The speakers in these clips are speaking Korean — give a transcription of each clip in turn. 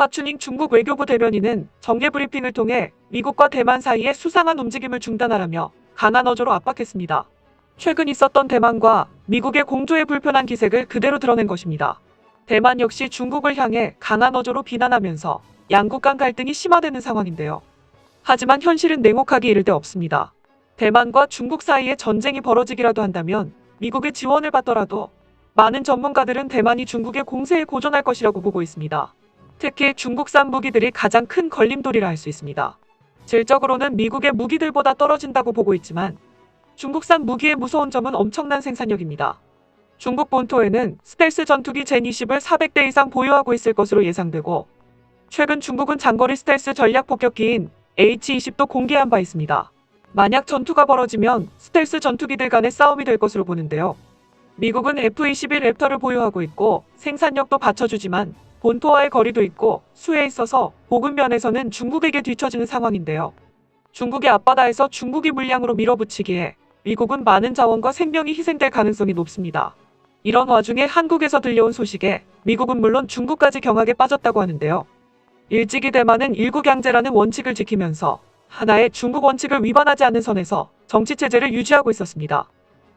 화춘잉 중국 외교부 대변인은 정례 브리핑을 통해 미국과 대만 사이의 수상한 움직임을 중단하라며 강한 어조로 압박했습니다. 최근 있었던 대만과 미국의 공조의 불편한 기색을 그대로 드러낸 것입니다. 대만 역시 중국을 향해 강한 어조로 비난하면서 양국 간 갈등이 심화되는 상황인데요. 하지만 현실은 냉혹하기 이를 데 없습니다. 대만과 중국 사이에 전쟁이 벌어지기라도 한다면 미국의 지원을 받더라도 많은 전문가들은 대만이 중국의 공세에 고전할 것이라고 보고 있습니다. 특히 중국산 무기들이 가장 큰 걸림돌이라 할 수 있습니다. 질적으로는 미국의 무기들보다 떨어진다고 보고 있지만 중국산 무기의 무서운 점은 엄청난 생산력입니다. 중국 본토에는 스텔스 전투기 젠20을 400대 이상 보유하고 있을 것으로 예상되고 최근 중국은 장거리 스텔스 전략 폭격기인 H-20도 공개한 바 있습니다. 만약 전투가 벌어지면 스텔스 전투기들 간의 싸움이 될 것으로 보는데요. 미국은 F-21 랩터를 보유하고 있고 생산력도 받쳐주지만 본토와의 거리도 있고 수에 있어서 보급 면에서는 중국에게 뒤처지는 상황인데요. 중국의 앞바다에서 중국이 물량으로 밀어붙이기에 미국은 많은 자원과 생명이 희생될 가능성이 높습니다. 이런 와중에 한국에서 들려온 소식에 미국은 물론 중국까지 경악에 빠졌다고 하는데요. 일찍이 대만은 일국양제라는 원칙을 지키면서 하나의 중국 원칙을 위반하지 않는 선에서 정치체제를 유지하고 있었습니다.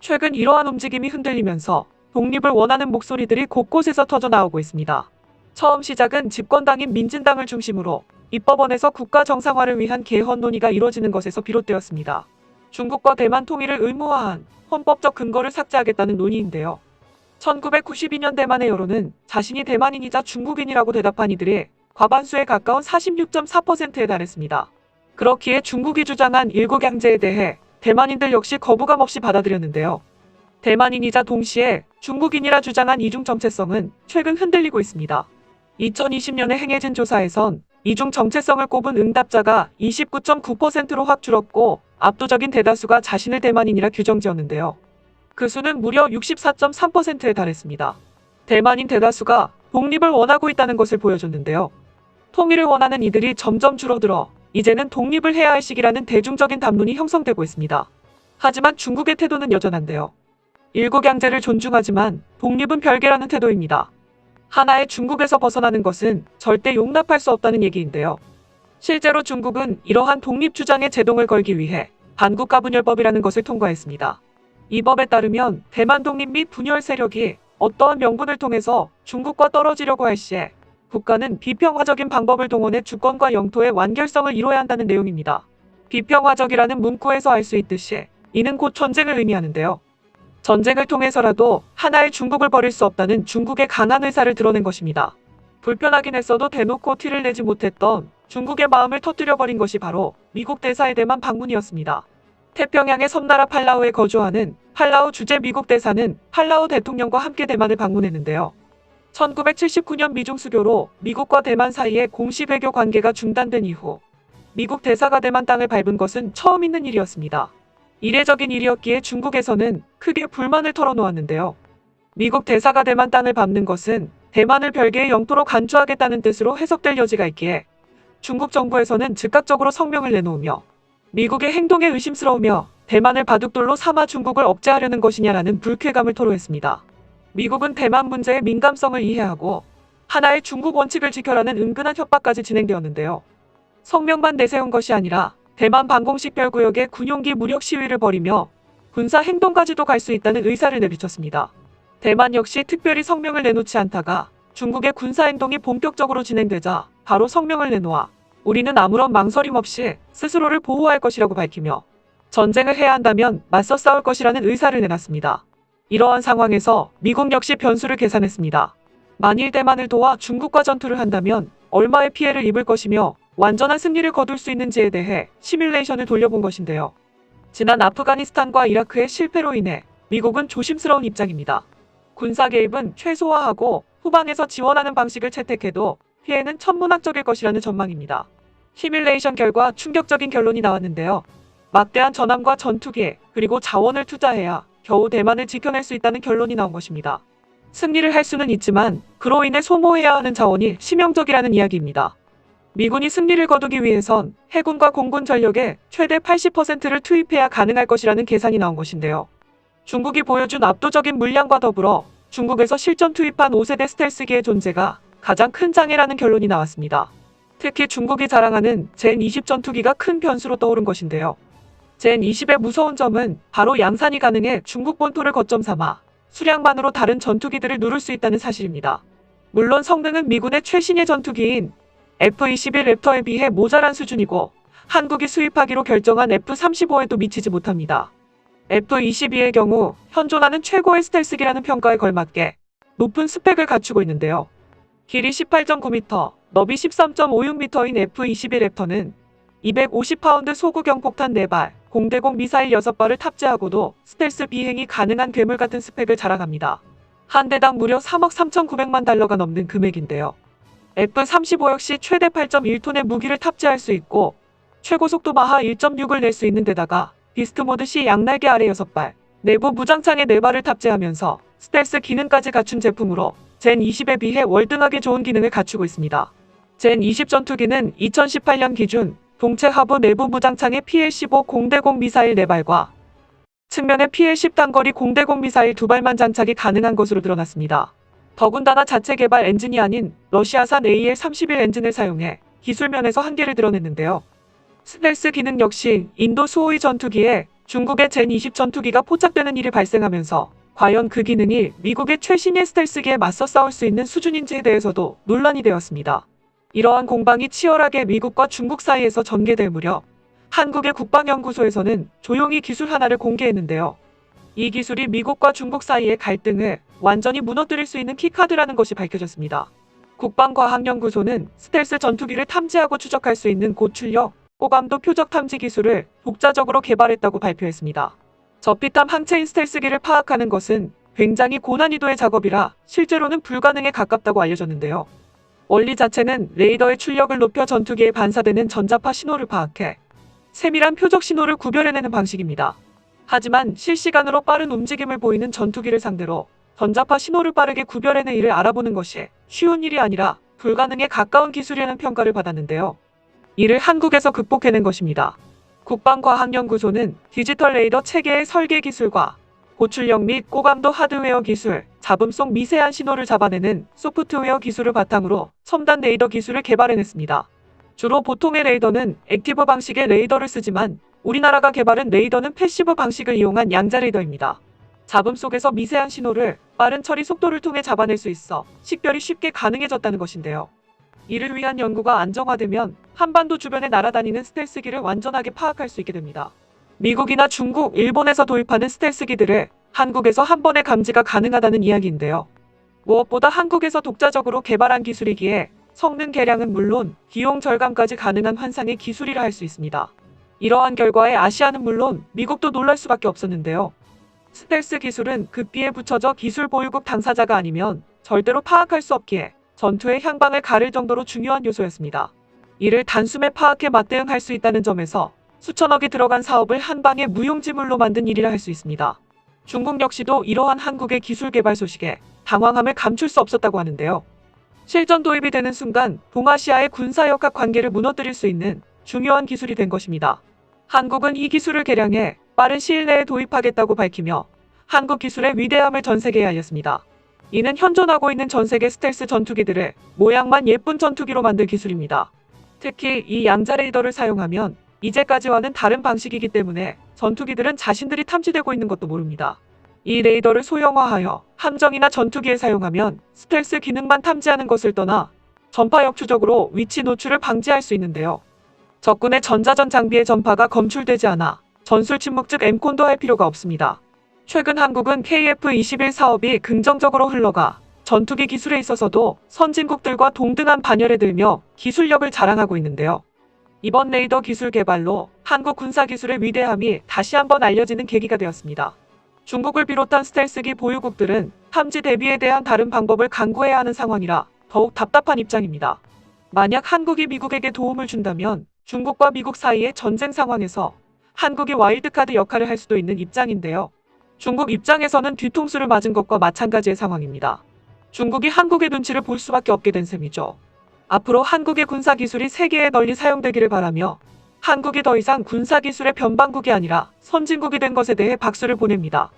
최근 이러한 움직임이 흔들리면서 독립을 원하는 목소리들이 곳곳에서 터져 나오고 있습니다. 처음 시작은 집권당인 민진당을 중심으로 입법원에서 국가 정상화를 위한 개헌 논의가 이뤄지는 것에서 비롯되었습니다. 중국과 대만 통일을 의무화한 헌법적 근거를 삭제하겠다는 논의인데요. 1992년 대만의 여론은 자신이 대만인이자 중국인이라고 대답한 이들의 과반수에 가까운 46.4%에 달했습니다. 그렇기에 중국이 주장한 일국 양제에 대해 대만인들 역시 거부감 없이 받아들였는데요. 대만인이자 동시에 중국인이라 주장한 이중 정체성은 최근 흔들리고 있습니다. 2020년에 행해진 조사에선 이중 정체성을 꼽은 응답자가 29.9%로 확 줄었고 압도적인 대다수가 자신을 대만인이라 규정지었는데요. 그 수는 무려 64.3%에 달했습니다. 대만인 대다수가 독립을 원하고 있다는 것을 보여줬는데요. 통일을 원하는 이들이 점점 줄어들어 이제는 독립을 해야 할 시기라는 대중적인 담론이 형성되고 있습니다. 하지만 중국의 태도는 여전한데요. 일국양제를 존중하지만 독립은 별개라는 태도입니다. 하나의 중국에서 벗어나는 것은 절대 용납할 수 없다는 얘기인데요. 실제로 중국은 이러한 독립 주장에 제동을 걸기 위해 반국가분열법이라는 것을 통과했습니다. 이 법에 따르면 대만 독립 및 분열 세력이 어떠한 명분을 통해서 중국과 떨어지려고 할 시에 국가는 비평화적인 방법을 동원해 주권과 영토의 완결성을 이뤄야 한다는 내용입니다. 비평화적이라는 문구에서 알 수 있듯이 이는 곧 전쟁을 의미하는데요. 전쟁을 통해서라도 하나의 중국을 버릴 수 없다는 중국의 강한 의사를 드러낸 것입니다. 불편하긴 했어도 대놓고 티를 내지 못했던 중국의 마음을 터뜨려 버린 것이 바로 미국 대사에 대만 방문이었습니다. 태평양의 섬나라 팔라우에 거주하는 팔라우 주재 미국 대사는 팔라우 대통령과 함께 대만을 방문했는데요. 1979년 미중 수교로 미국과 대만 사이의 공식 외교 관계가 중단된 이후 미국 대사가 대만 땅을 밟은 것은 처음 있는 일이었습니다. 이례적인 일이었기에 중국에서는 크게 불만을 털어놓았는데요. 미국 대사가 대만 땅을 밟는 것은 대만을 별개의 영토로 간주하겠다는 뜻으로 해석될 여지가 있기에 중국 정부에서는 즉각적으로 성명을 내놓으며 미국의 행동에 의심스러우며 대만을 바둑돌로 삼아 중국을 억제하려는 것이냐라는 불쾌감을 토로했습니다. 미국은 대만 문제의 민감성을 이해하고 하나의 중국 원칙을 지켜라는 은근한 협박까지 진행되었는데요. 성명만 내세운 것이 아니라 대만 방공식 별구역에 군용기 무력 시위를 벌이며 군사 행동까지도 갈 수 있다는 의사를 내비쳤습니다. 대만 역시 특별히 성명을 내놓지 않다가 중국의 군사 행동이 본격적으로 진행되자 바로 성명을 내놓아 우리는 아무런 망설임 없이 스스로를 보호할 것이라고 밝히며 전쟁을 해야 한다면 맞서 싸울 것이라는 의사를 내놨습니다. 이러한 상황에서 미국 역시 변수를 계산했습니다. 만일 대만을 도와 중국과 전투를 한다면 얼마의 피해를 입을 것이며 완전한 승리를 거둘 수 있는지에 대해 시뮬레이션을 돌려본 것인데요. 지난 아프가니스탄과 이라크의 실패로 인해 미국은 조심스러운 입장입니다. 군사 개입은 최소화하고 후방에서 지원하는 방식을 채택해도 피해는 천문학적일 것이라는 전망입니다. 시뮬레이션 결과 충격적인 결론이 나왔는데요. 막대한 전함과 전투기 그리고 자원을 투자해야 겨우 대만을 지켜낼 수 있다는 결론이 나온 것입니다. 승리를 할 수는 있지만 그로 인해 소모해야 하는 자원이 치명적이라는 이야기입니다. 미군이 승리를 거두기 위해선 해군과 공군 전력의 최대 80%를 투입해야 가능할 것이라는 계산이 나온 것인데요. 중국이 보여준 압도적인 물량과 더불어 중국에서 실전 투입한 5세대 스텔스기의 존재가 가장 큰 장애라는 결론이 나왔습니다. 특히 중국이 자랑하는 젠20 전투기가 큰 변수로 떠오른 것인데요. 젠 20의 무서운 점은 바로 양산이 가능해 중국 본토를 거점 삼아 수량만으로 다른 전투기들을 누를 수 있다는 사실입니다. 물론 성능은 미군의 최신의 전투기인 F-21 랩터에 비해 모자란 수준이고 한국이 수입하기로 결정한 F-35에도 미치지 못합니다. F-22의 경우 현존하는 최고의 스텔스기라는 평가에 걸맞게 높은 스펙을 갖추고 있는데요. 길이 18.9m, 너비 13.56m인 F-21 랩터는 250파운드 소구경 폭탄 4발, 공대공 미사일 6발을 탑재하고도 스텔스 비행이 가능한 괴물 같은 스펙을 자랑합니다. 한 대당 무려 3억 3,900만 달러가 넘는 금액인데요. F-35 역시 최대 8.1톤의 무기를 탑재할 수 있고 최고 속도 마하 1.6을 낼 수 있는 데다가 비스트 모드 시 양날개 아래 6발, 내부 무장창에 4발을 탑재하면서 스텔스 기능까지 갖춘 제품으로 젠 20에 비해 월등하게 좋은 기능을 갖추고 있습니다. 젠20 전투기는 2018년 기준 동체 하부 내부 무장창에 PL-15 공대공 미사일 4발과 측면에 PL-10 단거리 공대공 미사일 2발만 장착이 가능한 것으로 드러났습니다. 더군다나 자체 개발 엔진이 아닌 러시아산 AL-31 엔진을 사용해 기술 면에서 한계를 드러냈는데요. 스텔스 기능 역시 인도 수호위 전투기에 중국의 젠20 전투기가 포착되는 일이 발생하면서 과연 그 기능이 미국의 최신의 스텔스기에 맞서 싸울 수 있는 수준인지에 대해서도 논란이 되었습니다. 이러한 공방이 치열하게 미국과 중국 사이에서 전개될 무렵 한국의 국방연구소에서는 조용히 기술 하나를 공개했는데요. 이 기술이 미국과 중국 사이의 갈등을 완전히 무너뜨릴 수 있는 키카드라는 것이 밝혀졌습니다. 국방과학연구소는 스텔스 전투기를 탐지하고 추적할 수 있는 고출력, 고감도 표적 탐지 기술을 독자적으로 개발했다고 발표했습니다. 저피탐 항체인 스텔스기를 파악하는 것은 굉장히 고난이도의 작업이라 실제로는 불가능에 가깝다고 알려졌는데요. 원리 자체는 레이더의 출력을 높여 전투기에 반사되는 전자파 신호를 파악해 세밀한 표적 신호를 구별해내는 방식입니다. 하지만 실시간으로 빠른 움직임을 보이는 전투기를 상대로 전자파 신호를 빠르게 구별해내 이를 알아보는 것이 쉬운 일이 아니라 불가능에 가까운 기술이라는 평가를 받았는데요. 이를 한국에서 극복해낸 것입니다. 국방과학연구소는 디지털 레이더 체계의 설계 기술과 고출력 및 고감도 하드웨어 기술, 잡음 속 미세한 신호를 잡아내는 소프트웨어 기술을 바탕으로 첨단 레이더 기술을 개발해냈습니다. 주로 보통의 레이더는 액티브 방식의 레이더를 쓰지만 우리나라가 개발한 레이더는 패시브 방식을 이용한 양자 레이더입니다. 잡음 속에서 미세한 신호를 빠른 처리 속도를 통해 잡아낼 수 있어 식별이 쉽게 가능해졌다는 것인데요. 이를 위한 연구가 안정화되면 한반도 주변에 날아다니는 스텔스기를 완전하게 파악할 수 있게 됩니다. 미국이나 중국, 일본에서 도입하는 스텔스기들을 한국에서 한 번에 감지가 가능하다는 이야기인데요. 무엇보다 한국에서 독자적으로 개발한 기술이기에 성능 개량은 물론 비용 절감까지 가능한 환상의 기술이라 할 수 있습니다. 이러한 결과에 아시아는 물론 미국도 놀랄 수밖에 없었는데요. 스텔스 기술은 급비에 붙여져 기술 보유국 당사자가 아니면 절대로 파악할 수 없기에 전투의 향방을 가를 정도로 중요한 요소였습니다. 이를 단숨에 파악해 맞대응할 수 있다는 점에서 수천억이 들어간 사업을 한 방에 무용지물로 만든 일이라 할 수 있습니다. 중국 역시도 이러한 한국의 기술 개발 소식에 당황함을 감출 수 없었다고 하는데요. 실전 도입이 되는 순간 동아시아의 군사역학 관계를 무너뜨릴 수 있는 중요한 기술이 된 것입니다. 한국은 이 기술을 개량해 빠른 시일 내에 도입하겠다고 밝히며 한국 기술의 위대함을 전 세계에 알렸습니다. 이는 현존하고 있는 전 세계 스텔스 전투기들을 모양만 예쁜 전투기로 만들 기술입니다. 특히 이 양자 레이더를 사용하면 이제까지와는 다른 방식이기 때문에 전투기들은 자신들이 탐지되고 있는 것도 모릅니다. 이 레이더를 소형화하여 함정이나 전투기에 사용하면 스텔스 기능만 탐지하는 것을 떠나 전파 역추적으로 위치 노출을 방지할 수 있는데요. 적군의 전자전 장비의 전파가 검출되지 않아 전술 침묵 즉 엠콘도 할 필요가 없습니다. 최근 한국은 KF-21 사업이 긍정적으로 흘러가 전투기 기술에 있어서도 선진국들과 동등한 반열에 들며 기술력을 자랑하고 있는데요. 이번 레이더 기술 개발로 한국 군사 기술의 위대함이 다시 한번 알려지는 계기가 되었습니다. 중국을 비롯한 스텔스기 보유국들은 탐지 대비에 대한 다른 방법을 강구해야 하는 상황이라 더욱 답답한 입장입니다. 만약 한국이 미국에게 도움을 준다면 중국과 미국 사이의 전쟁 상황에서 한국이 와일드카드 역할을 할 수도 있는 입장인데요. 중국 입장에서는 뒤통수를 맞은 것과 마찬가지의 상황입니다. 중국이 한국의 눈치를 볼 수밖에 없게 된 셈이죠. 앞으로 한국의 군사 기술이 세계에 널리 사용되기를 바라며 한국이 더 이상 군사 기술의 변방국이 아니라 선진국이 된 것에 대해 박수를 보냅니다.